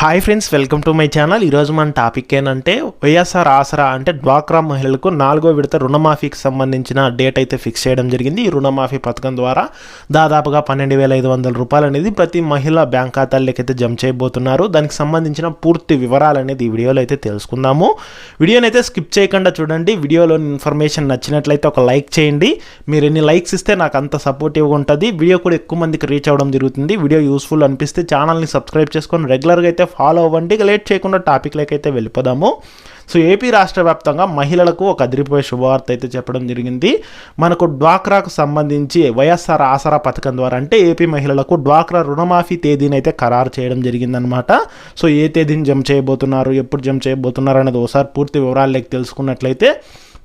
Hi friends welcome to my channel ఈరోజు మన topic ఏంటంటే వైఎస్ఆర్ ఆసరా అంటే డ్వాక్రా మహిళలకు నాలుగో విడత రుణమాఫీకి సంబంధించిన డేట్ అయితే ఫిక్స్ చేయడం జరిగింది. ఈ రుణమాఫీ పథకం ద్వారా దాదాపుగా పన్నెండు వేల ఐదు వందల రూపాయలు అనేది ప్రతి మహిళ బ్యాంక్ ఖాతాల్లోకి అయితే జమ చేయబోతున్నారు. దానికి సంబంధించిన పూర్తి వివరాలు అనేది ఈ వీడియోలో అయితే తెలుసుకుందాము. వీడియోని అయితే స్కిప్ చేయకుండా చూడండి. వీడియోలోని ఇన్ఫర్మేషన్ నచ్చినట్లయితే ఒక లైక్ చేయండి. మీరు ఎన్ని లైక్స్ ఇస్తే నాకు అంత సపోర్టివ్గా ఉంటుంది. వీడియో కూడా ఎక్కువ మందికి రీచ్ అవ్వడం జరుగుతుంది. వీడియో యూస్ఫుల్ అనిపిస్తే ఛానల్ని సబ్స్క్రైబ్ చేసుకొని రెగ్యులర్గా అయితే ఫాలో అవ్వండి. ఇక లేట్ చేయకుండా టాపిక్లకైతే అయితే వెళ్ళిపోదాము. సో ఏపీ రాష్ట్ర వ్యాప్తంగా మహిళలకు ఒక అదిరిపోయే శుభవార్త అయితే చెప్పడం జరిగింది. మనకు డ్వాక్రాకు సంబంధించి వైఎస్ఆర్ ఆసరా పథకం ద్వారా అంటే ఏపీ మహిళలకు డ్వాక్రా రుణమాఫీ తేదీని అయితే ఖరారు చేయడం జరిగిందనమాట సో ఏ తేదీని జమ చేయబోతున్నారు ఎప్పుడు జమ చేయబోతున్నారు అనేది ఒకసారి పూర్తి వివరాల్లోకి తెలుసుకున్నట్లయితే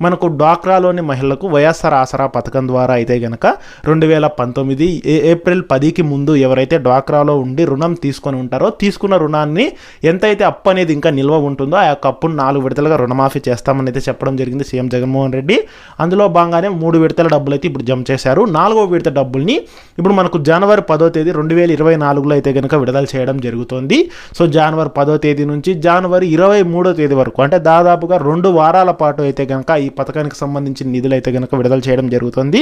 మనకు డ్వాక్రాలోని మహిళలకు వైఎస్ఆర్ ఆసరా పథకం ద్వారా అయితే గనక రెండు వేల పంతొమ్మిది ఏ- ఏప్రిల్ పదికి ముందు ఎవరైతే డ్వాక్రాలో ఉండి రుణం తీసుకొని ఉంటారో తీసుకున్న రుణాన్ని ఎంతైతే అప్పు అనేది ఇంకా నిల్వ ఉంటుందో ఆ యొక్క అప్పును నాలుగు విడతలుగా రుణమాఫీ చేస్తామని అయితే చెప్పడం జరిగింది సీఎం జగన్మోహన్ రెడ్డి. అందులో భాగంగానే మూడు విడతల డబ్బులు అయితే ఇప్పుడు జమ చేశారు. నాలుగో విడత డబ్బుల్ని ఇప్పుడు మనకు జనవరి పదో తేదీ రెండు వేల ఇరవై నాలుగులో అయితే కనుక విడుదల చేయడం జరుగుతోంది. సో జనవరి పదో తేదీ నుంచి జనవరి ఇరవై మూడో తేదీ వరకు అంటే దాదాపుగా రెండు వారాల పాటు అయితే కనుక ఈ ఈ పథకానికి సంబంధించిన నిధులు అయితే కనుక విడుదల చేయడం జరుగుతుంది.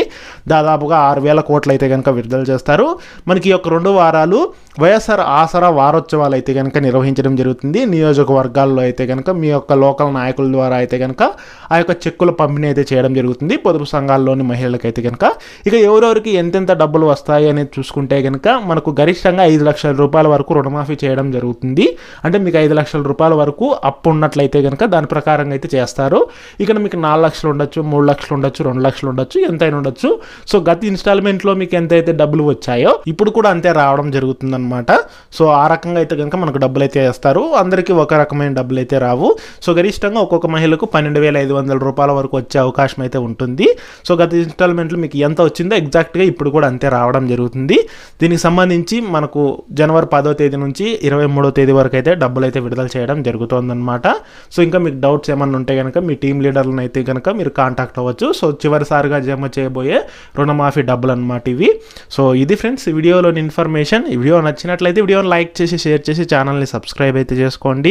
దాదాపుగా ఆరు వేల కోట్లు అయితే కనుక విడుదల చేస్తారు. మనకి ఈ యొక్క రెండు వారాలు వైఎస్ఆర్ ఆసరా వారోత్సవాలు అయితే కనుక నిర్వహించడం జరుగుతుంది. నియోజకవర్గాల్లో అయితే కనుక మీ యొక్క లోకల్ నాయకుల ద్వారా అయితే కనుక ఆ యొక్క చెక్కుల పంపిణీ అయితే చేయడం జరుగుతుంది. పొదుపు సంఘాల్లోని మహిళలకైతే కనుక ఇక ఎవరెవరికి ఎంతెంత డబ్బులు వస్తాయి అనేది చూసుకుంటే కనుక మనకు గరిష్టంగా ఐదు లక్షల రూపాయల వరకు రుణమాఫీ చేయడం జరుగుతుంది. అంటే మీకు ఐదు లక్షల రూపాయల వరకు అప్పు ఉన్నట్లయితే కనుక దాని ప్రకారంగా అయితే చేస్తారు. ఇక్కడ మీకు నాలుగు లక్షలు ఉండొచ్చు మూడు లక్షలు ఉండొచ్చు రెండు లక్షలు ఉండొచ్చు ఎంతైనా ఉండొచ్చు. సో గత ఇన్స్టాల్మెంట్లో మీకు ఎంతైతే డబ్బులు వచ్చాయో ఇప్పుడు కూడా అంతే రావడం జరుగుతుందన్నమాట. సో ఆ రకంగా అయితే కనుక మనకు డబ్బులు అయితే వేస్తారు. అందరికీ ఒక రకమైన డబ్బులు అయితే రావు. సో గరిష్టంగా ఒక్కొక్క మహిళకు పన్నెండు వేల ఐదు వందల రూపాయల వరకు వచ్చే అవకాశం అయితే ఉంటుంది. సో గత ఇన్స్టాల్మెంట్లో మీకు ఎంత వచ్చిందో ఎగ్జాక్ట్గా ఇప్పుడు కూడా అంతే రావడం జరుగుతుంది. దీనికి సంబంధించి మనకు జనవరి పదో తేదీ నుంచి ఇరవై మూడో తేదీ వరకు అయితే డబ్బులు అయితే విడుదల చేయడం జరుగుతుందన్నమాట. సో ఇంకా మీకు డౌట్స్ ఏమన్నా ఉంటే కనుక మీ టీం లీడర్లను అయితే కనుక మీరు కాంటాక్ట్ అవ్వచ్చు. సో చివరిసారిగా జమ చేయబోయే రుణమాఫీ డబ్బులు అనమాట ఇవి. సో ఇది ఫ్రెండ్స్ వీడియోలోని ఇన్ఫర్మేషన్ ఈ వీడియో నచ్చినట్లయితే వీడియోని లైక్ చేసి షేర్ చేసి ఛానల్ని సబ్స్క్రైబ్ అయితే చేసుకోండి.